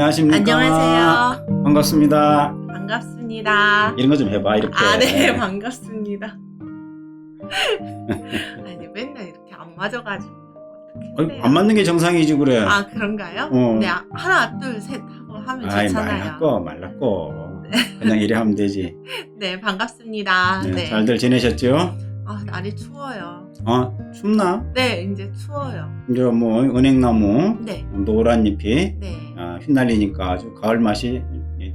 안녕하십니까. 안녕하세요. 반갑습니다. 반갑습니다. 이런 거 좀 해봐 이렇게. 아, 네, 반갑습니다. 아니, 맨날 이렇게 안 맞아가지고. 어떻게 해요? 안 맞는 게 정상이지 그래. 아, 그런가요? 어. 네, 아, 하나, 둘, 셋 하고 하면 아이 좋잖아요. 말랐고 말랐고. 그냥 이래 하면 되지. 네, 반갑습니다. 네, 네. 잘들 지내셨죠? 아, 날이 추워요. 어 춥나? 네, 이제 추워요. 이제 뭐 은행나무 네, 노란 잎이 네. 아, 휘날리니까 아주 가을 맛이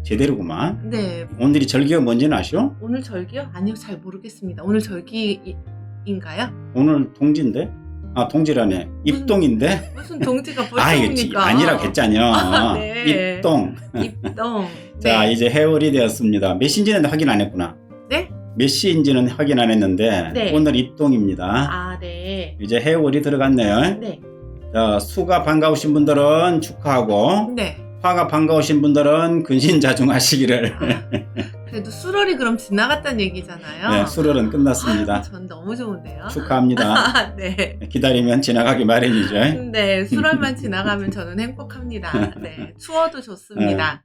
제대로구만. 네, 오늘이 절기가 뭔지는 아시오? 오늘 절기요? 아니요, 잘 모르겠습니다. 오늘 절기인가요? 오늘 동지인데? 아 동지라네. 입동인데? 무슨 동지가 아 이게 옵니까? 아니라 했잖여. 아, 네. 입동. 입동. 자 네. 이제 해월이 되었습니다. 몇 시인지는 확인 안 했구나. 네? 몇 시인지는 확인 안 했는데 네. 오늘 입동입니다. 아, 네. 이제 해월이 들어갔네요. 네. 자 수가 반가우신 분들은 축하하고 네. 화가 반가우신 분들은 근신자중하시기를. 그래도 수월이 그럼 지나갔다는 얘기잖아요. 네, 수월은 아, 끝났습니다. 전 너무 좋은데요. 축하합니다. 아, 네. 기다리면 지나가기 마련이죠. 네, 수월만 지나가면 저는 행복합니다. 네, 추워도 좋습니다.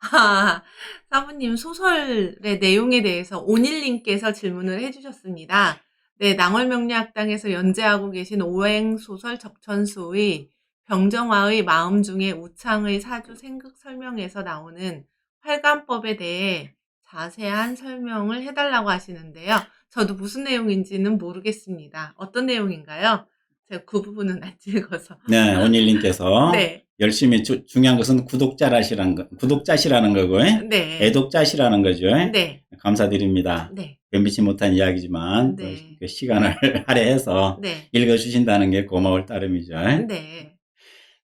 아, 사부님 소설의 내용에 대해서 온일님께서 질문을 해주셨습니다. 네, 낭월명리학당에서 연재하고 계신 오행소설 적천수의 병정화의 마음 중에 우창의 사주 생극 설명에서 나오는 활관법에 대해 자세한 설명을 해달라고 하시는데요. 저도 무슨 내용인지는 모르겠습니다. 어떤 내용인가요? 제가 그 부분은 안 읽어서. 네, 온일님께서 네, 열심히 주- 중요한 것은 구독자라시라는 거, 구독자시라는 거고 네, 애독자시라는 거죠. 네, 감사드립니다. 네, 변비치 못한 이야기지만 네. 또그 시간을 할애해서 네, 읽어주신다는 게 고마울 따름이죠. 네.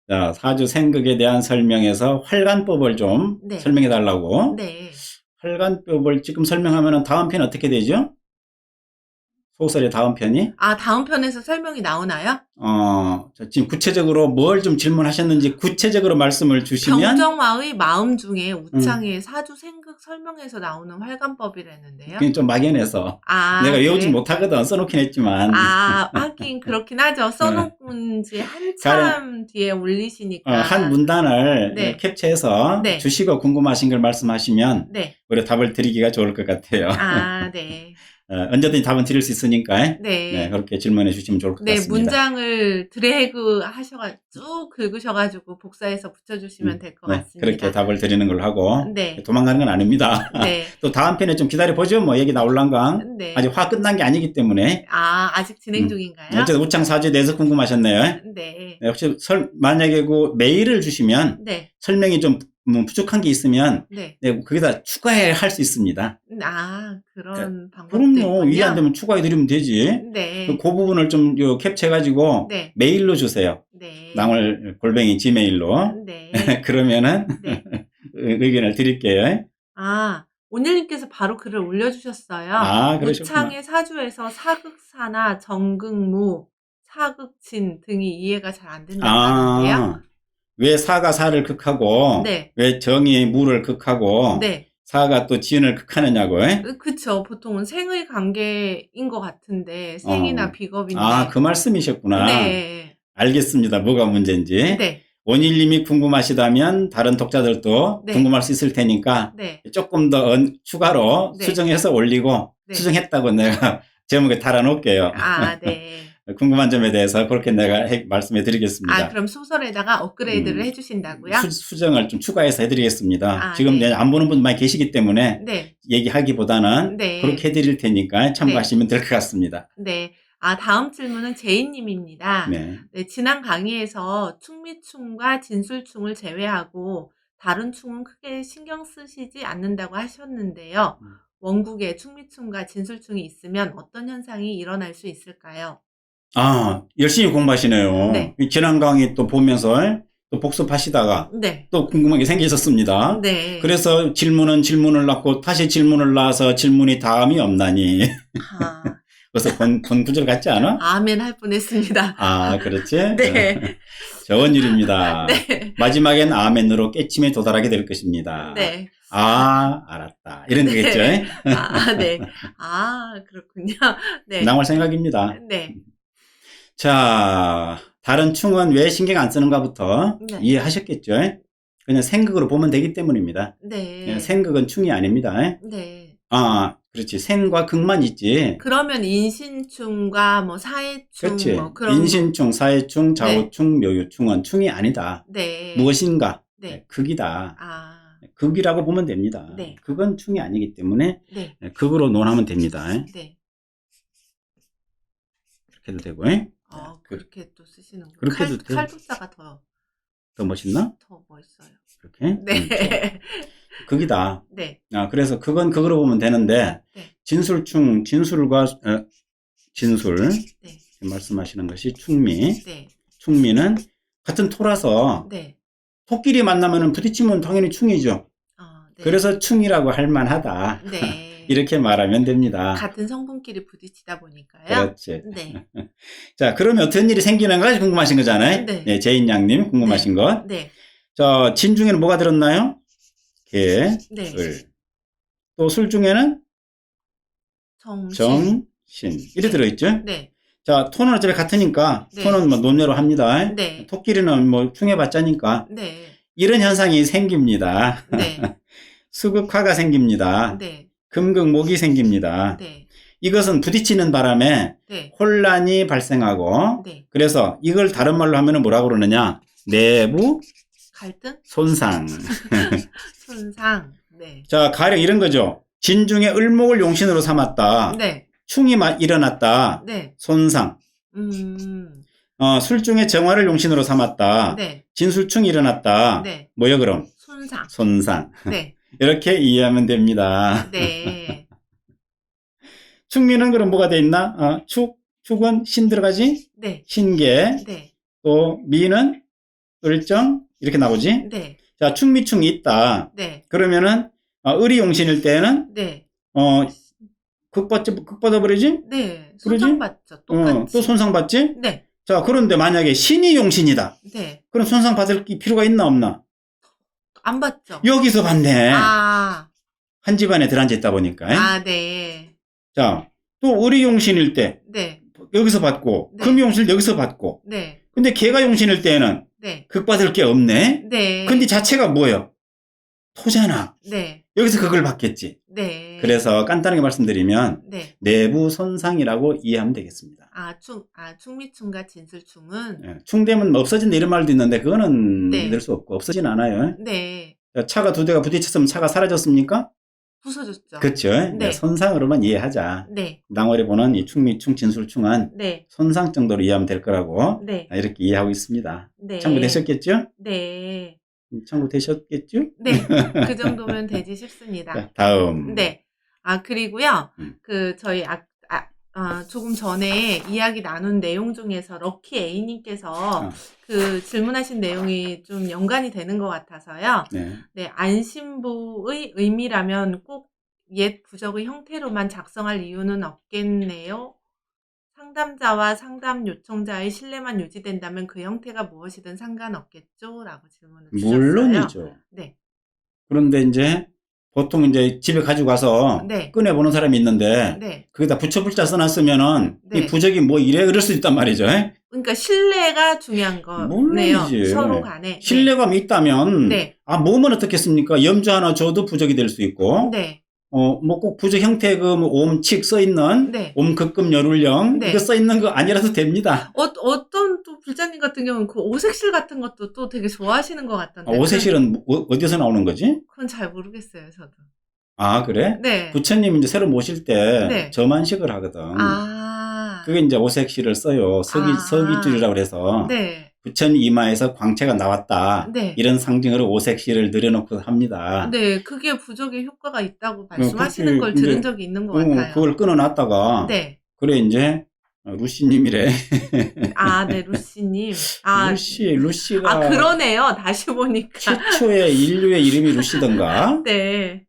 자, 사주 생극에 대한 설명에서 활관법을 좀 네. 설명해 달라고. 네. 활관법을 지금 설명하면 다음 편 어떻게 되죠? 소설의 다음 편이? 아, 다음 편에서 설명이 나오나요? 어, 자, 지금 구체적으로 뭘 좀 질문하셨는지 구체적으로 말씀을 주시면 병정화의 마음 중에 우창의 사주 생극 설명에서 나오는 활관법이라는데요. 그게 좀 막연해서 아, 내가 외우지 그래? 못하거든 써놓긴 했지만 아, 하긴 그렇긴 하죠. 써놓은 지 한참 뒤에 올리시니까. 어, 한 문단을 네. 캡처해서 네. 주시고 궁금하신 걸 말씀하시면 네. 우리 답을 드리기가 좋을 것 같아요. 아, 네. 어, 언제든지 답은 드릴 수 있으니까 네. 네, 그렇게 질문해 주시면 좋을 것 네, 같습니다. 문장을 드래그 하셔가 쭉 긁으셔가지고 복사해서 붙여주시면 될 것 네, 같습니다. 그렇게 답을 드리는 걸로 하고 네. 도망가는 건 아닙니다. 네. 또 다음 편에 좀 기다려 보죠. 뭐 얘기 나올란가? 네. 아직 화 끝난 게 아니기 때문에 아, 아직 진행 음. 중인가요? 어쨌든 우창 사주에 대해서 궁금하셨네요. 네. 네, 혹시 설, 만약에 그 메일을 주시면 네. 설명이 좀 뭐 부족한 게 있으면 네. 네, 거기다 추가해 할 수 있습니다. 아, 그런 방법도 그럼요. 이해 안 되면 추가해 드리면 되지. 네. 그, 그 부분을 좀 요, 캡처해가지고 네. 메일로 주세요. 네. 낭월 골뱅이 지메일로. 네. 그러면은 네. 의견을 드릴게요. 아, 오늘님께서 바로 글을 올려주셨어요. 아, 그러셨구나. 우창의 사주에서 사극사나 정극무, 사극진 등이 이해가 잘 안 된다고 하는데요. 아, 왜 사가 사를 극하고 네. 왜 정이 무를 극하고 네. 사가 또 지은을 극하느냐고. 에? 으, 그쵸. 보통은 생의 관계인 것 같은데, 생이나 어. 비겁인데. 아, 그 말씀이셨구나. 네. 알겠습니다. 뭐가 문제인지. 네. 원일님이 궁금하시다면 다른 독자들도 네. 궁금할 수 있을 테니까 네. 조금 더 언- 추가로 네. 수정해서 올리고 네. 수정했다고 내가 제목에 달아놓을게요. 아, 네. 궁금한 점에 대해서 그렇게 내가 해- 말씀해 드리겠습니다. 아, 그럼 소설에다가 업그레이드를 음. 해주신다고요? 수, 정을좀 추가해서 해드리겠습니다. 아, 지금 네. 내안 보는 분 많이 계시기 때문에 네. 얘기하기보다는 네. 그렇게 해드릴 테니까 참고하시면 될 것 같습니다. 네. 아, 다음 질문은 제이님입니다. 네. 네, 지난 강의에서 충미충과 진술충을 제외하고 다른 충은 크게 신경 쓰시지 않는다고 하셨는데요. 음. 원국에 충미충과 진술충이 있으면 어떤 현상이 일어날 수 있을까요? 아, 열심히 공부하시네요. 네. 이 지난 강의 또 보면서 또 복습하시다가 네. 또 궁금한 게 생기셨습니다. 네. 그래서 질문은 질문을 낳고 다시 질문을 낳아서 질문이 다음이 없나니. 아, 그래서 본, 본 구절 같지 않아? 아멘 할 뻔했습니다. 아, 그렇지? 네. 좋은 일입니다. 네. 마지막엔 아멘으로 깨침에 도달하게 될 것입니다. 네. 아, 알았다. 이런 거겠죠? 아, 네. 아, 그렇군요. 네. 낭월 생각입니다. 네. 자, 다른 충은 왜 신경 안 쓰는가부터 네. 이해하셨겠죠? 그냥 생극으로 보면 되기 때문입니다. 네. 예, 생극은 충이 아닙니다. 네. 아, 그렇지. 생과 극만 있지. 그러면 인신충과 뭐 사해충 그렇지. 뭐 그런 인신충, 사해충, 좌우충, 묘유충은 충이 아니다. 네. 무엇인가? 네. 네, 극이다. 아. 극이라고 보면 됩니다. 네. 극은 충이 아니기 때문에 네. 네, 극으로 논하면 됩니다. 네. 이렇게 해도 되고. 예? 어, 그- 그렇게 또 쓰시는 거. 그렇게 칼, 해도 돼요. 칼국사가 더, 더 멋있나? 더 멋있어요. 이렇게. 음. 네. 극이다. 네. 아, 그래서 그건 극으로 보면 되는데, 네. 진술충, 진술과, 어, 진술, 네. 말씀하시는 것이 충미. 네. 충미는 같은 토라서, 네. 토끼리 만나면 부딪히면 당연히 충이죠. 어, 네. 그래서 충이라고 할 만하다. 네. 이렇게 말하면 됩니다. 같은 성분끼리 부딪히다 보니까요. 그렇지. 네. 자, 그러면 어떤 일이 생기는가 궁금하신 거잖아요. 네. 제인 양님 궁금하신 것. 네. 자, 진 중에는 뭐가 들었나요? 개, 네. 을. 또 술 중에는 정신. 정, 신. 이래 들어있죠? 네. 자, 토는 어차피 같으니까, 네. 토는 뭐 논외로 합니다. 네. 토끼리는 뭐 충해봤자니까, 네. 이런 현상이 생깁니다. 네. 수극화가 생깁니다. 네. 금극목이 생깁니다. 네. 이것은 부딪히는 바람에 네. 혼란이 발생하고, 네. 그래서 이걸 다른 말로 하면 뭐라고 그러느냐? 내부 갈등? 손상. 손상. 네. 자, 가령 이런 거죠. 진중에 을목을 용신으로 삼았다. 네. 충이 마- 일어났다. 네. 손상. 음. 어, 술 중에 정화를 용신으로 삼았다. 네. 진술충이 일어났다. 네. 뭐요, 그럼? 손상. 손상. 네. 이렇게 이해하면 됩니다. 네. 충미는 그럼 뭐가 돼 있나? 어, 축, 축은 신 들어가지? 네. 신계. 네. 또 미는 을정. 이렇게 나오지? 네. 자, 충미충이 있다. 네. 그러면은, 어, 을이 용신일 때는, 네. 어, 극받지, 극받아 버리지? 네. 그러지? 손상 받죠. 어, 똑같이. 또 손상받지? 네. 자, 그런데 만약에 신이 용신이다. 네. 그럼 손상받을 필요가 있나 없나? 안 받죠. 여기서 받네. 아. 한 집안에 들어앉아 있다 보니까. 아, 네. 자, 또 을이 용신일 때 네. 여기서 받고 네. 때 여기서 받고 네. 근데 개가 용신일 때는 네. 극받을 게 없네. 네. 근데 자체가 뭐예요? 토잖아. 네. 여기서 극을 받겠지. 네. 그래서 간단하게 말씀드리면 네. 내부 손상이라고 이해하면 되겠습니다. 아, 충, 아, 충미충과 진술충은 예, 충되면 없어진다 이런 말도 있는데 그거는 네. 믿을 수 없고 없어진 않아요. 네. 자, 차가 두 대가 부딪혔으면 차가 사라졌습니까? 부서졌죠. 그렇죠. 네. 손상으로만 이해하자. 네. 낭월이 보는 이 충미충, 진술충은 네. 손상 정도로 이해하면 될 거라고 네. 이렇게 이해하고 있습니다. 네. 참고되셨겠죠? 네. 참고되셨겠죠? 네. 그 정도면 되지 싶습니다. 자, 다음. 네. 아, 그리고요. 음. 그, 저희, 아, 아, 아, 조금 전에 이야기 나눈 내용 중에서 럭키 A님께서 어. 그 질문하신 내용이 좀 연관이 되는 것 같아서요. 네. 네, 안신부의 의미라면 꼭 옛 부적의 형태로만 작성할 이유는 없겠네요. 상담자와 상담 요청자의 신뢰만 유지된다면 그 형태가 무엇이든 상관없겠죠? 라고 질문을 주셨어요. 물론이죠. 네. 그런데 이제 보통 이제 집에 가지고 가서 네. 꺼내 보는 사람이 있는데 네. 거기다 부처불자 써놨으면은 네. 이 부적이 뭐 이래 그럴 수 있단 말이죠. 에? 그러니까 신뢰가 중요한 거네요. 서로 간에. 신뢰감이 있다면 네. 아 몸은 어떻겠습니까? 염주 하나 줘도 부적이 될 수 있고 네. 어 뭐꼭 부적 형태 그 뭐 옴칙 써 있는 네. 옴극금 열울령 네. 이거 써 있는 거 아니라도 됩니다. 어, 어떤 또 불자님 같은 경우는 그 오색실 같은 것도 또 되게 좋아하시는 것 아, 같던데. 오세실은 어- 어디서 나오는 거지? 그건 잘 모르겠어요, 저도. 아 그래? 네. 부처님 이제 새로 모실 때 네. 저만식을 하거든. 아. 그게 이제 오색실을 써요. 서기 아. 서기줄이라고 그래서 네. 부처님 이마에서 광채가 나왔다. 네. 이런 상징으로 오색실을 늘여놓고 합니다. 네, 그게 부적의 효과가 있다고 말씀하시는 그렇게 걸 이제, 들은 적이 있는 것 어, 같아요. 그걸 끊어놨다가 네. 그래 이제 루시님이래. 아, 네, 루시님. 아, 루시 루시가 아, 그러네요. 다시 보니까. 최초의 인류의 이름이 루시던가 네.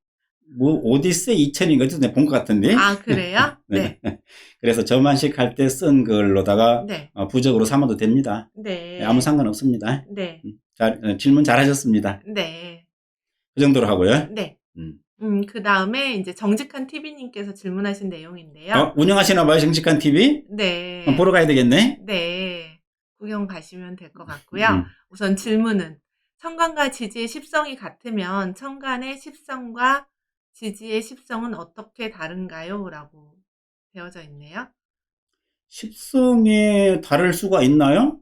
뭐 오디세이 2000인가 어디서 본것 같은데. 아, 그래요? 네. 그래서 저만식 할 때 쓴 걸로다가 네. 어, 부적으로 삼아도 됩니다. 네. 아무 상관 없습니다. 네. 잘, 어, 질문 잘하셨습니다. 네. 그 정도로 하고요. 네. 음. 음, 그 다음에 이제 정직한 TV님께서 질문하신 내용인데요. 어, 운영하시나 봐요, 정직한 TV? 네. 보러 가야 되겠네. 네. 구경 가시면 될 것 같고요. 음. 우선 질문은 천간과 지지의 십성이 같으면 천간의 십성과 지지의 십성은 어떻게 다른가요? 라고 되어져 있네요. 십성이 다를 수가 있나요?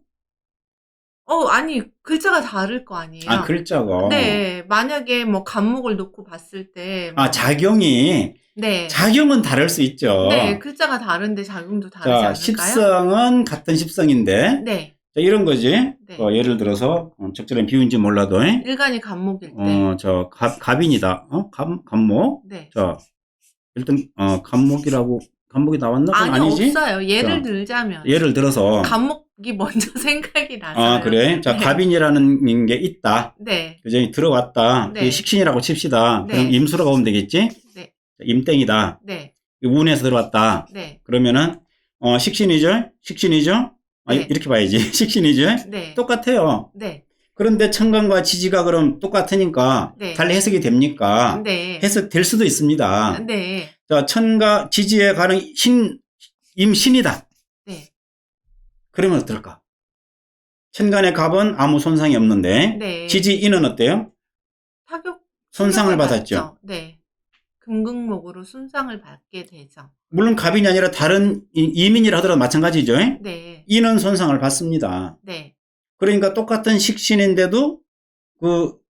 어, 아니, 글자가 다를 거 아니에요? 아, 글자가. 네, 만약에 뭐 간목을 놓고 봤을 때. 아, 작용이, 네. 작용은 다를 수 있죠. 네, 글자가 다른데 작용도 다르지 자, 않을까요? 십성은 같은 십성인데, 네, 자, 이런 거지. 네. 어, 예를 들어서, 어, 적절한 비유인지 몰라도, 일간이 간목일 때. 어, 저, 갑, 갑인이다. 어? 갑, 갑목? 네. 자, 일단, 어, 갑목이라고, 갑목이 나왔나? 그건 아니, 아니지? 없어요. 예를 자, 들자면. 예를 들어서, 간목이 먼저 생각이 나서요. 아, 그래? 자, 네. 갑인이라는 게 있다. 네, 그죠? 들어왔다. 네. 그게 식신이라고 칩시다. 네. 그럼 임수라고 보면 되겠지? 네, 임땡이다. 네, 운에서 들어왔다. 네, 그러면은, 어, 식신이죠? 식신이죠? 아, 네. 이렇게 봐야지. 식신이죠? 네, 똑같아요. 네, 그런데 천간과 지지가 그럼 똑같으니까 네. 달리 해석이 됩니까? 네, 해석될 수도 있습니다. 네, 자, 천가 지지에 가는 신, 임신이다. 네, 그러면 어떨까? 천간의 갑은 아무 손상이 없는데, 네. 지지인은 어때요? 타격 손상을 받았죠. 받죠. 네. 금극목으로 손상을 받게 되죠. 물론 갑인이 아니라 다른 이- 이민이라 하더라도 마찬가지죠. 네, 인은 손상을 받습니다. 네, 그러니까 똑같은 식신인데도 그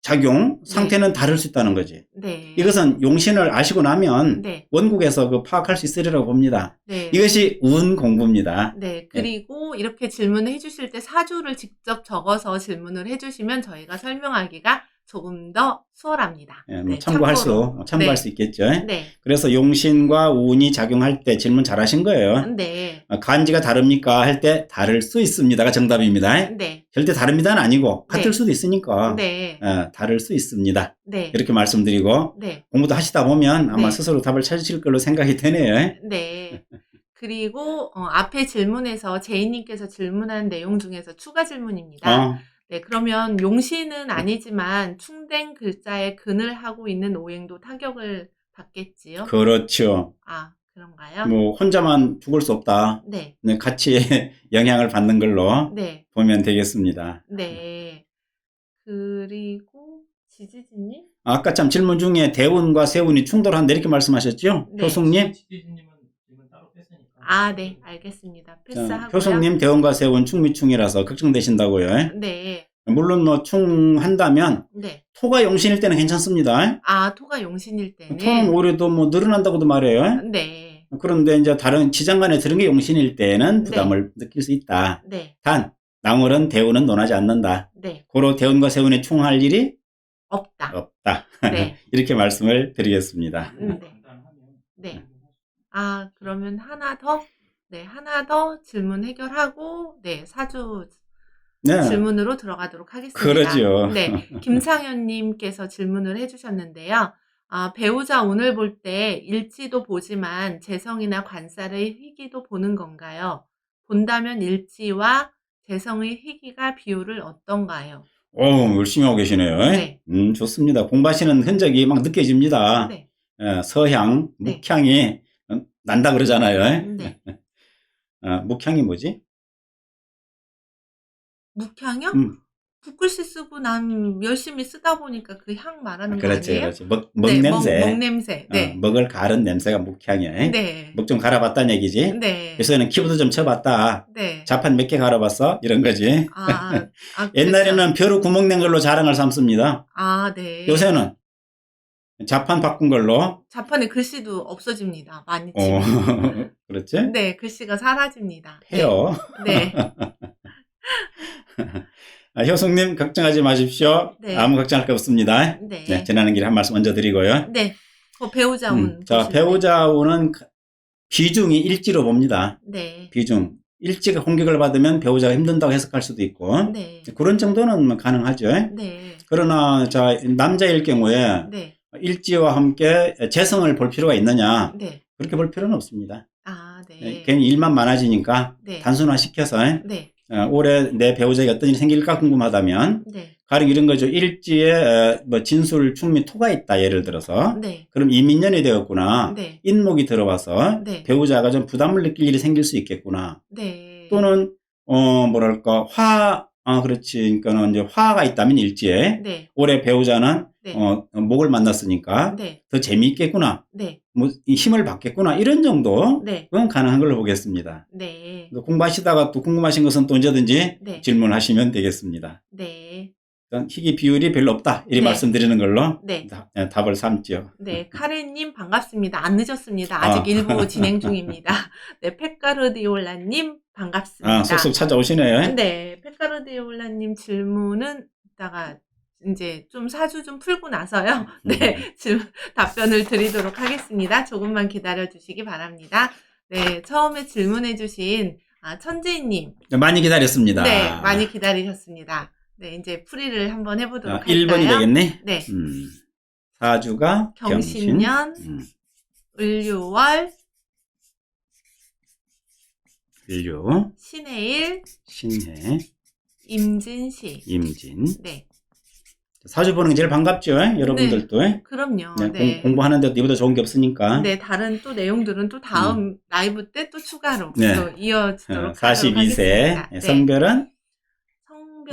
작용 상태는 다를 수 있다는 거지. 네. 이것은 용신을 아시고 나면 네, 원국에서 그 파악할 수 있으리라고 봅니다. 네. 이것이 운 공부입니다. 네, 그리고 이렇게 질문을 해주실 때 사주를 직접 적어서 질문을 해주시면 저희가 설명하기가 조금 더 수월합니다. 예, 뭐 네, 참고할 수 참고로. 참고할 네. 수 있겠죠. 네, 그래서 용신과 운이 작용할 때 질문 잘하신 거예요. 네, 어, 간지가 다릅니까? 할 때 다를 수 있습니다가 정답입니다. 네, 절대 다릅니다는 아니고 같을 네. 수도 있으니까 네, 어, 다를 수 있습니다. 네, 이렇게 말씀드리고 네, 공부도 하시다 보면 아마 네. 스스로 답을 찾으실 걸로 생각이 되네요. 네. 그리고 어, 앞에 질문에서 제이님께서 질문한 내용 중에서 추가 질문입니다. 어, 네, 그러면 용신은 아니지만 충된 글자에 근을 하고 있는 오행도 타격을 받겠지요? 그렇죠. 아, 그런가요? 뭐 혼자만 죽을 수 없다. 네, 네, 같이 영향을 받는 걸로 네, 보면 되겠습니다. 네. 그리고 지지지님? 아까 참 질문 중에 대운과 세운이 충돌한다 이렇게 말씀하셨죠? 네. 효숙님? 지지님은 지금 따로 뺐으니까. 아, 네, 알겠습니다. 자, 패스하고요. 효숙님 대운과 세운 충미충이라서 걱정되신다고요. 네, 물론 뭐 충 한다면 네. 토가 용신일 때는 괜찮습니다. 아, 토가 용신일 때는? 토는 오히려도 뭐 늘어난다고도 말해요. 네, 그런데 이제 다른 지장간에 들은 게 용신일 때는 부담을 느낄 수 있다. 네, 단 낭월은 대운은 논하지 않는다. 네. 고로 대운과 세운이 충할 일이 없다. 없다. 네, 이렇게 말씀을 드리겠습니다. 음, 네. 간단하면 네. 아, 그러면 하나 더? 네, 하나 더 질문 해결하고, 네, 사주 네. 질문으로 들어가도록 하겠습니다. 그러죠. 네, 김상현님께서 질문을 해주셨는데요. 아, 배우자 운을 볼때 일지도 보지만 재성이나 관살의 희기도 보는 건가요? 본다면 일지와 재성의 희기가 비율을 어떤가요? 오, 열심히 하고 계시네요. 네. 음, 좋습니다. 공부하시는 흔적이 막 느껴집니다. 네, 예, 서향, 네. 묵향이 어, 난다 그러잖아요. 네. 어, 묵향이 뭐지? 묵향요? 음, 붓글씨 쓰고 난 열심히 쓰다 보니까 그 향 말하는 거 그렇지, 아니에요? 그렇지. 먹, 먹 네, 냄새. 먹, 먹 냄새. 네. 어, 먹을 가른 냄새가 묵향이에요. 네. 먹 좀 갈아봤다는 얘기지. 네. 요새는 키보드 좀 쳐봤다. 네. 자판 몇 개 갈아봤어? 이런 거지. 아, 아, 옛날에는 벼루 구멍 낸 걸로 자랑을 삼습니다. 아, 네. 요새는 자판 바꾼 걸로. 자판에 글씨도 없어집니다. 많이 어, 치면. 그렇지? 네, 글씨가 사라집니다. 해요. 네. 아, 효숙님 걱정하지 마십시오. 네. 아무 걱정할 거 없습니다. 네. 네, 지나는 길에 한 말씀 얹어 드리고요. 네. 그 배우자 운. 음, 자, 보시면 배우자 운은 비중이 일지로 봅니다. 네. 비중. 일지가 공격을 받으면 배우자가 힘든다고 해석할 수도 있고 네. 그런 정도는 뭐 가능하죠. 네. 그러나 자 남자일 경우에 네. 일지와 함께 재성을 볼 필요가 있느냐 네. 그렇게 볼 필요는 없습니다. 아, 네. 괜히 일만 많아지니까 네. 단순화시켜서 네. 어, 올해 내 배우자에게 어떤 일이 생길까 궁금하다면 네. 가령 이런 거죠. 일지에 어, 뭐 진술, 충미, 토가 있다 예를 들어서 네. 그럼 이민년이 되었구나. 네. 인목이 들어와서 네. 배우자가 좀 부담을 느낄 일이 생길 수 있겠구나. 네. 또는 어, 뭐랄까, 화, 아, 그렇지. 그러니까는 이제 화가 있다면 일지에 네. 올해 배우자는 네. 어, 목을 만났으니까 네. 더 재미있겠구나. 네. 뭐, 이 힘을 받겠구나. 이런 정도. 네. 그건 가능한 걸로 보겠습니다. 네. 또 공부하시다가 또 궁금하신 것은 또 언제든지 네. 질문하시면 되겠습니다. 네. 일단 희귀 비율이 별로 없다. 이렇게 네. 말씀드리는 걸로 네. 다- 예, 답을 삼죠. 네, 카렌님 반갑습니다. 안 늦었습니다. 아직 아. 일부 진행 중입니다. 네, 펫가르디올라님 반갑습니다. 아, 속속 찾아오시네요. 네, 펫가르디올라님 질문은 이따가 이제 좀 사주 좀 풀고 나서요. 음. 네, 질문, 답변을 드리도록 하겠습니다. 조금만 기다려 주시기 바랍니다. 네, 처음에 질문해 주신 아, 천재님. 많이 기다렸습니다. 네, 많이 기다리셨습니다. 네, 이제 풀이를 한번 해보도록 아, 할까요? 1번이 되겠네. 네, 음. 사주가 경신년, 경신, 음, 을류월, 인류, 신해일, 신해, 임진시. 임진. 네, 사주 보는 게 제일 반갑죠, 여러분들도. 그럼요. 네, 네. 공, 부하는데도 이보다 좋은 게 없으니까. 네, 다른 또 내용들은 또 다음 라이브 때 또 추가로 음. 네. 또 어, 이어지도록 하도록 42세, 하겠습니다. 네. 성별은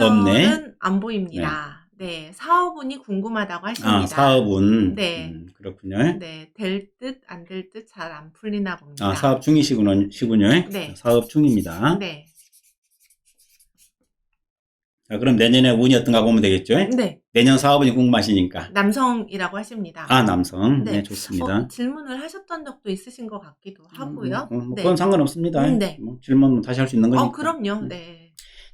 없네. 안 보입니다. 네. 사업운이 궁금하다고 하십니다. 아, 사업은. 네. 음, 그렇군요. 네, 될 듯 안 될 듯 잘 안 풀리나 봅니다. 아, 사업 중이시군요. 시군요. 네. 사업 중입니다. 네. 자, 그럼 내년에 운이 어떤가 보면 되겠죠? 네. 내년 사업은 궁금하시니까. 남성이라고 하십니다. 아, 남성. 네. 네, 좋습니다. 어, 질문을 하셨던 적도 있으신 것 같기도 하고요. 음, 뭐 네. 그건 상관없습니다. 음, 네. 뭐 질문 다시 할 수 있는 거니까. 어, 그럼요. 음. 네.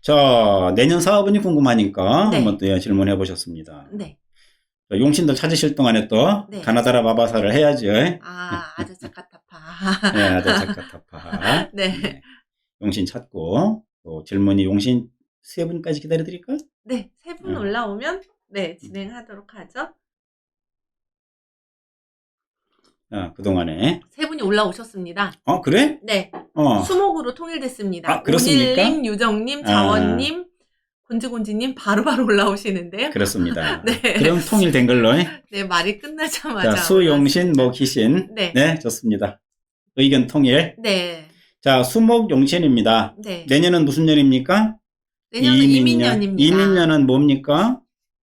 자, 내년 사업은이 궁금하니까 네. 한번 또 예, 질문해 보셨습니다. 네. 자, 용신들 찾으실 동안에 또 네. 가나다라 바바사를 해야죠. 네, 아, 아주 착하타파. 아자자카타파. 네. 용신 찾고 또 질문이 용신 세 분까지 기다려 드릴까요? 네, 세 분 음. 올라오면 네, 진행하도록 하죠. 아, 그동안에. 세 분이 올라오셨습니다. 어, 그래? 네, 어. 수목으로 통일됐습니다. 아, 그렇습니까? 온일님, 유정님, 아. 자원님, 곤지곤지님 바로바로 올라오시는데요. 그렇습니다. 네. 그럼 통일된 걸로. 네, 말이 끝나자마자. 자, 수용신, 목희신. 네. 네, 좋습니다. 의견 통일. 네, 자, 수목 용신입니다. 네. 내년은 무슨 년입니까? 내년은 이민년입니다. 이민년은 뭡니까?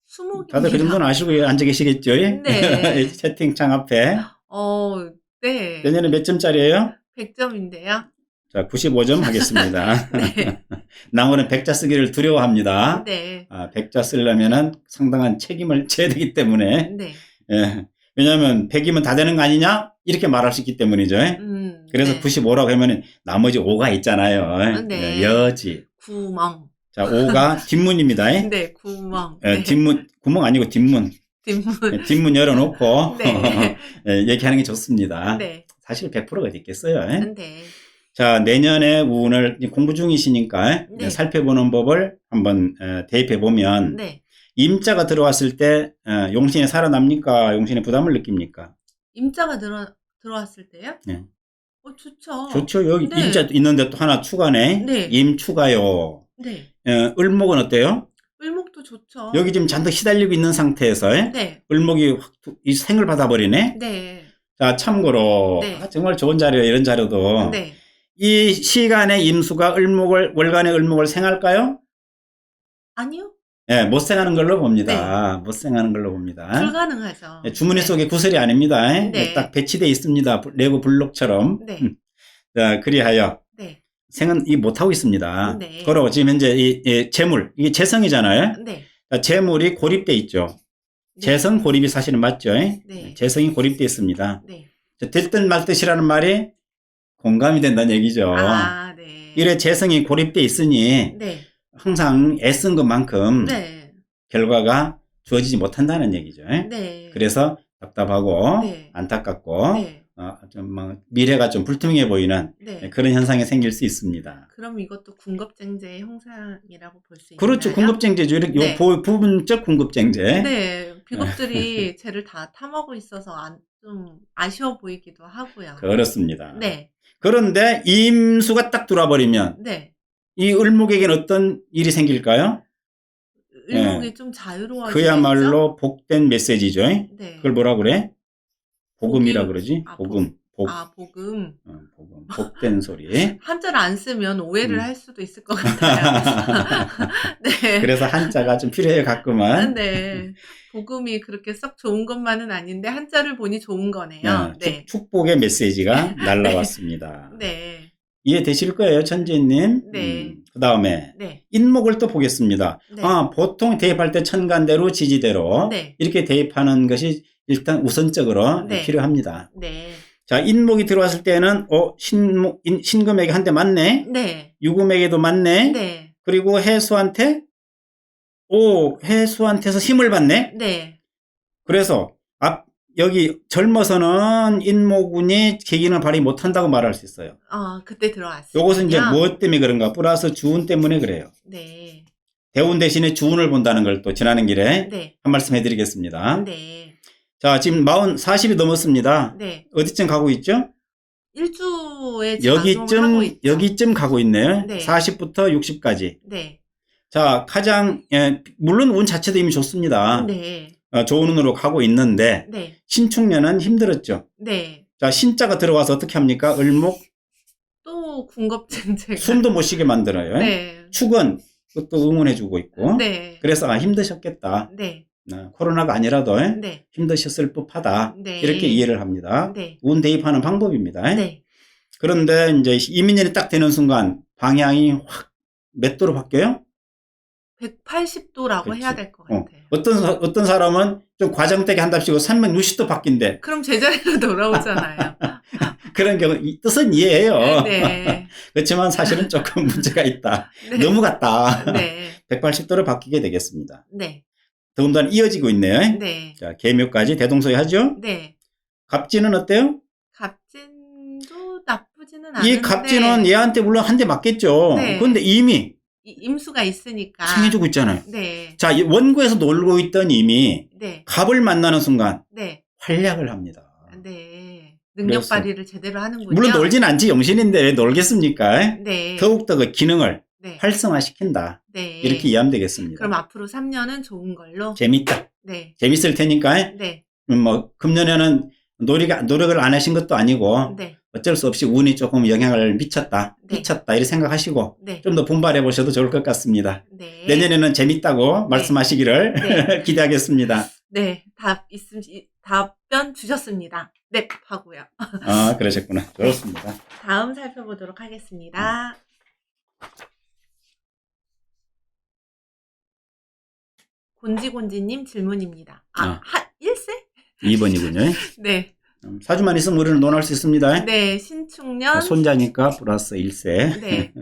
수목입니다. 다들 그 정도는 아시고 앉아 계시겠죠? 네. 채팅창 앞에. 어, 네. 내년에 몇 점짜리예요? 100점인데요. 자, 95점 하겠습니다. 네. 낭호는 백자 쓰기를 두려워합니다. 네. 아, 백자 쓰려면은 상당한 책임을 져야 되기 때문에. 네. 예. 왜냐하면 100이면 다 되는 거 아니냐? 이렇게 말할 수 있기 때문이죠. 음, 그래서 네. 95라고 하면 나머지 5가 있잖아요. 네. 예, 여지. 구멍. 자, 5가 뒷문입니다. 예, 네, 구멍. 네. 뒷문, 구멍 아니고 뒷문. 뒷문. 예, 뒷문 열어놓고 네. 예, 얘기하는 게 좋습니다. 네. 사실 100%가 어디 있겠어요. 예? 네. 자, 내년에 운을 공부 중이시니까 네. 살펴보는 법을 한번 어, 대입해 보면 네. 임자가 들어왔을 때 어, 용신이 살아납니까? 용신의 부담을 느낍니까? 임자가 들어, 들어왔을 때요? 네. 어, 좋죠. 좋죠. 여기 네. 임자 있는데 또 하나 추가네. 네. 임 추가요. 네. 어, 을목은 어때요? 을목도 좋죠. 여기 지금 잔뜩 시달리고 있는 상태에서 네. 을목이 확 이 생을 받아버리네. 네. 자, 참고로 네. 아, 정말 좋은 자료예요. 이런 자료도. 네. 이 시간에 임수가 을목을 월간의 을목을 생할까요? 아니요. 예, 못 생하는 걸로 봅니다. 못 생하는 걸로 봅니다. 불가능하죠. 예, 주머니 네. 속에 구슬이 아닙니다. 예? 네. 딱 배치되어 있습니다. 레고 블록처럼. 네. 음. 자, 그리하여 네. 생은 이 못하고 있습니다. 네. 그리고 지금 현재 이, 이 재물, 이게 재성이잖아요. 네. 자, 재물이 고립돼 있죠. 재성 고립이 사실은 맞죠. 예? 네. 재성이 고립돼 있습니다. 네. 될듯 말듯이라는 말이 공감이 된다는 얘기죠. 아, 네. 이래 재성이 고립돼 있으니 네. 항상 애쓴 것만큼 네. 결과가 주어지지 못한다는 얘기죠. 예? 네. 그래서 답답하고 네. 안타깝고 네. 어, 좀막 미래가 좀 불투명해 보이는 네. 그런 현상이 생길 수 있습니다. 그럼 이것도 궁겁쟁제의 형상이라고 볼 수 있나요? 그렇죠. 궁급쟁제죠. 이렇게 네. 요 부- 부분적 궁급쟁제. 네, 비겁들이 쟤를 다 타먹고 있어서 안, 좀 아쉬워 보이기도 하고요. 그렇습니다. 네, 그런데 임수가 딱 들어와 버리면 네. 이 을목에게는 어떤 일이 생길까요? 을목이 좀 자유로워지겠죠? 그야말로 복된 메시지죠. 네. 그걸 뭐라 그래? 복음이라 그러지? 아, 복음. 복, 아, 복음. 어, 복음, 복된 소리. 한자를 안 쓰면 오해를 음. 할 수도 있을 것 같아요. 네. 그래서 한자가 좀 필요해요, 가끔은. 네. 복음이 그렇게 썩 좋은 것만은 아닌데 한자를 보니 좋은 거네요. 네, 네. 축, 복의 메시지가 날라왔습니다. 네. 이해되실 거예요, 천재님? 네. 그 다음에 네. 인목을 또 보겠습니다. 네. 아, 보통 대입할 때 천간대로 지지대로 네. 이렇게 대입하는 것이 일단 우선적으로 네. 필요합니다. 네. 자, 인목이 들어왔을 때는 어, 신목, 인, 신금에게 한 대 맞네. 네. 유금에게도 맞네. 네. 그리고 해수한테 오, 해수한테서 힘을 받네. 네. 그래서 앞 여기 젊어서는 인목운이 계기는 발휘 못한다고 말할 수 있어요. 어, 그때 들어왔어요. 요것은 이제 무엇 때문에 그런가? 플러스 주운 때문에 그래요. 네. 대운 대신에 주운을 본다는 걸 또 지나는 길에 네. 한 말씀 해드리겠습니다. 네. 자, 지금 마흔 40이 넘었습니다. 네. 어디쯤 가고 있죠? 일주에 여기쯤. 여기쯤 가고 있네요. 네. 40부터 60까지. 네. 자, 가장, 예, 물론 운 자체도 이미 좋습니다. 네. 어, 좋은 운으로 가고 있는데, 네. 신축년은 힘들었죠. 네. 자, 신자가 들어와서 어떻게 합니까? 을목, 또 군겁증 제가 숨도 못 쉬게 만들어요. 네. 축은 그것도 응원해 주고 있고. 네. 그래서 아, 힘드셨겠다. 네. 어, 코로나가 아니라도 네. 힘드셨을 법하다. 네. 이렇게 이해를 합니다. 네. 운 대입하는 방법입니다. 네. 그런데 이제 이민년이 딱 되는 순간 방향이 확 몇 도로 바뀌어요? 180도라고 그렇지. 해야 될것 어. 같아요. 어떤 사- 어떤 사람은 좀 과장되게 한답시고 360도 바뀐대. 그럼 제자리로 돌아오잖아요. 그런 경우 이 뜻은 이해해요. 네. 그렇지만 사실은 조금 문제가 있다. 네. 너무 같다. 네. 180도로 바뀌게 되겠습니다. 네. 더군다나 이어지고 있네요. 네. 자, 개묘까지 대동소이하죠. 네. 갑진은 어때요? 갑진도 나쁘지는 않은데 이 갑진은 얘한테 물론 한 대 맞겠죠. 네. 그런데 이미 이- 임수가 있으니까 챙겨주고 있잖아요. 네. 자, 이 원고에서 놀고 있던 이미 네. 갑을 만나는 순간 네. 활약을 합니다. 네. 능력 발휘를 제대로 하는군요. 물론 놀진 않지 영신인데 왜 놀겠습니까? 네. 더욱더 그 기능을 네. 활성화시킨다. 네. 이렇게 이해하면 되겠습니다. 그럼 앞으로 3년은 좋은 걸로. 재밌다. 네. 재밌을 테니까 네. 음, 뭐 금년에는 노리가, 노력을 안 하신 것도 아니고 네. 어쩔 수 없이 운이 조금 영향을 미쳤다, 네. 미쳤다 이렇게 생각하시고 네. 좀더 분발해 보셔도 좋을 것 같습니다. 네. 내년에는 재밌다고 말씀하시기를 네. 기대하겠습니다. 네. 답 있음 이- 답변 주셨습니다. 네. 하고요. 아 그러셨구나. 좋습니다. 다음 살펴보도록 하겠습니다. 곤지곤지님 질문입니다. 아, 아. 한 1세? 2번이군요. 네. 사주만 있으면 우리는 논할 수 있습니다. 네, 신축년. 손자니까 플러스 1세. 네.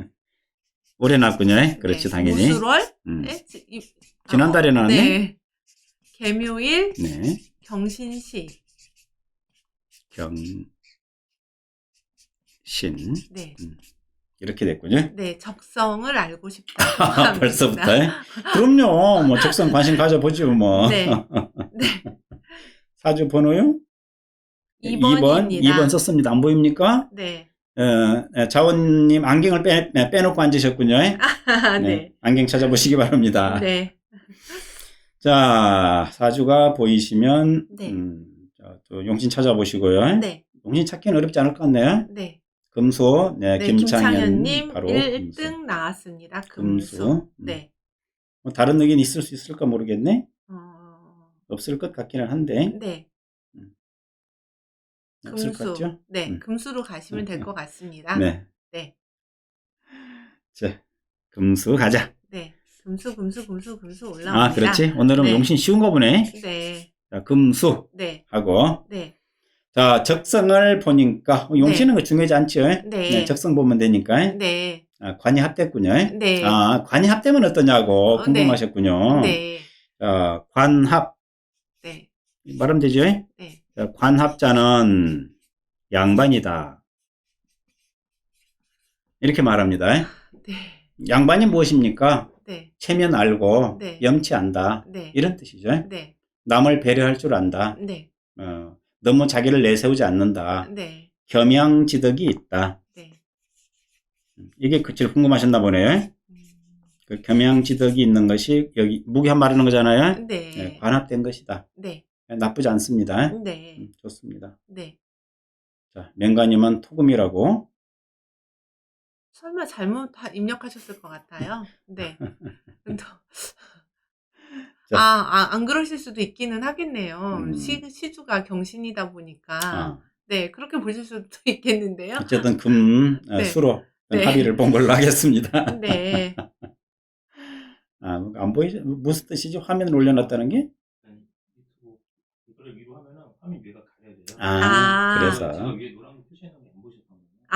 올해 났군요. 그렇지 네, 당연히. 무술월? 음. 네, 지- 이- 지난달에 어, 나왔네? 네. 개묘일, 네. 경신시. 경 신 네. 이렇게 됐군요. 네, 적성을 알고 싶다. 아, 벌써부터. 그럼요. 뭐 적성 관심 가져보죠 뭐. 네. 네. 사주 번호요? 2번, 2번입니다. 2번 썼습니다. 안 보입니까? 네. 어, 에, 자원님 안경을 빼, 네, 빼놓고 앉으셨군요. 아, 네, 네. 안경 찾아보시기 바랍니다. 네. 자, 사주가 보이시면, 네. 음, 자, 또 용신 찾아보시고요. 네. 용신 찾기는 어렵지 않을 것 같네요. 네. 금수, 네, 네, 김창현, 김창현님 바로 1등 금수. 나왔습니다. 금수. 금수. 음. 네. 뭐 다른 의견 있을 수 있을까 모르겠네. 어, 없을 것 같기는 한데. 네. 없을 것 금수. 같죠? 네. 음. 금수로 가시면 될 것 같습니다. 네. 네. 자, 금수 가자. 네. 금수, 금수, 금수, 금수 올라옵니다. 아, 그렇지. 오늘은 네. 용신 쉬운 거 보네. 네. 자, 금수 네. 하고. 네. 자, 적성을 보니까 용신은 거 중요하지 않죠? 네. 적성 보면 되니까. 네. 아, 관이 합됐군요. 네. 아, 관이 합되면 어떠냐고 어, 궁금하셨군요. 네. 자, 관합 네. 말하면 되죠? 네. 자, 관합자는 양반이다. 이렇게 말합니다. 네. 양반이 무엇입니까? 네. 체면 알고 네. 염치 안다. 네. 이런 뜻이죠. 네. 남을 배려할 줄 안다. 네. 어, 너무 자기를 내세우지 않는다. 네. 겸양지덕이 있다. 네. 이게 그 제일 궁금하셨나 보네요. 음, 그 겸양지덕이 있는 것이 여기 무기한 말하는 거잖아요. 네. 네, 관합된 것이다. 네. 나쁘지 않습니다. 네. 음, 좋습니다. 네. 자, 맹가님은 토금이라고. 설마 잘못 하- 입력하셨을 것 같아요. 네. 또- 자. 아, 아, 안 그러실 수도 있기는 하겠네요. 음. 시, 시주가 경신이다 보니까. 아, 네, 그렇게 보실 수도 있겠는데요. 어쨌든 금, 어, 네. 수로 네. 합의를 본 걸로 하겠습니다. 네. 아, 안 보이죠? 무슨 뜻이지? 화면을 올려놨다는 게? 아니, 유튜브 이거를 위로 하면은 화면 위가 가려져요. 아, 아. 그래서.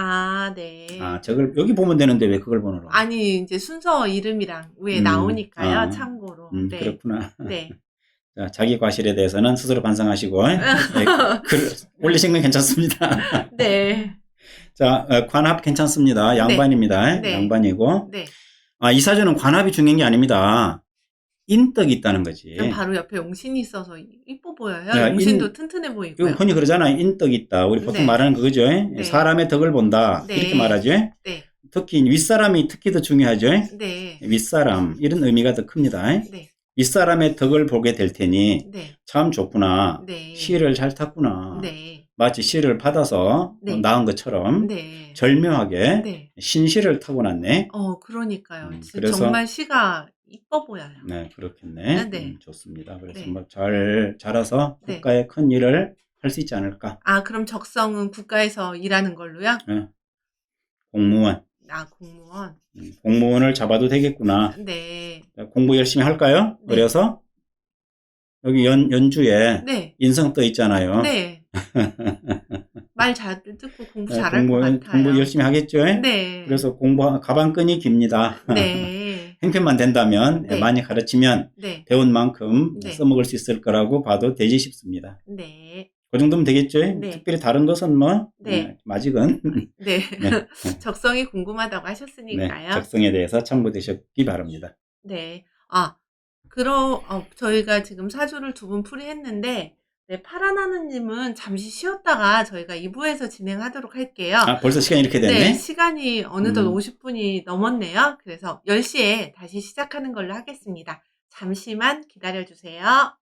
아, 네. 아, 저걸 여기 보면 되는데 왜 그걸 보느라? 아니, 이제 순서 이름이랑 위에 음, 나오니까요, 아. 참고로. 음, 네. 그렇구나. 네. 자, 자기 과실에 대해서는 스스로 반성하시고, 예, 글 올리신 건 괜찮습니다. 네. 자, 어, 관합 괜찮습니다. 양반입니다. 네. 양반이고. 네. 아, 이 사주는 관합이 중요한 게 아닙니다. 인덕이 있다는 거지. 바로 옆에 용신이 있어서 보여요. 야, 용신도 인- 튼튼해 이거 보이고요. 흔히 그러잖아요. 인덕이 있다. 우리 보통 네. 말하는 그거죠. 사람의 덕을 본다. 네. 이렇게 말하죠. 네. 특히 윗사람이 특히 더 중요하죠. 네. 윗사람 이런 의미가 더 큽니다. 네. 윗사람의 덕을 보게 될 테니 네. 참 좋구나. 네. 시를 잘 탔구나. 네. 마치 시를 받아서 네. 낳은 것처럼 네. 절묘하게 네. 신시를 타고났네. 어, 그러니까요. 음, 지- 그래서- 정말 시가 이뻐 보여요. 네, 그렇겠네. 네, 네. 음, 좋습니다. 그래서 네. 뭐잘 자라서 네. 국가의 큰 일을 할 수 있지 않을까. 아, 그럼 적성은 국가에서 일하는 걸로요? 공무원, 아, 공무원. 음, 공무원을 잡아도 되겠구나. 네. 자, 공부 열심히 할까요? 네. 그래서 여기 연 연주에 네. 인성 떠 있잖아요. 네. 말 잘 듣고 공부 네, 잘할 공부, 것 같아요. 공부 열심히 하겠죠. 네. 그래서 공부 가방끈이 깁니다. 네. 행편만 된다면 네. 많이 가르치면 네. 배운 만큼 네. 써먹을 수 있을 거라고 봐도 되지 싶습니다. 네. 그 정도면 되겠죠. 네. 특별히 다른 것은 뭐 네. 음, 아직은 네. 네. 적성이 궁금하다고 네, 하셨으니까요. 적성에 대해서 참고되셨기 바랍니다. 네. 아, 그러, 어, 저희가 지금 사주를 두 분 풀이했는데, 네, 파라나느님은 잠시 쉬었다가 저희가 2부에서 진행하도록 할게요. 아, 벌써 시간이 이렇게 됐네. 네, 시간이 어느덧 음. 50분이 넘었네요. 그래서 10시에 다시 시작하는 걸로 하겠습니다. 잠시만 기다려주세요.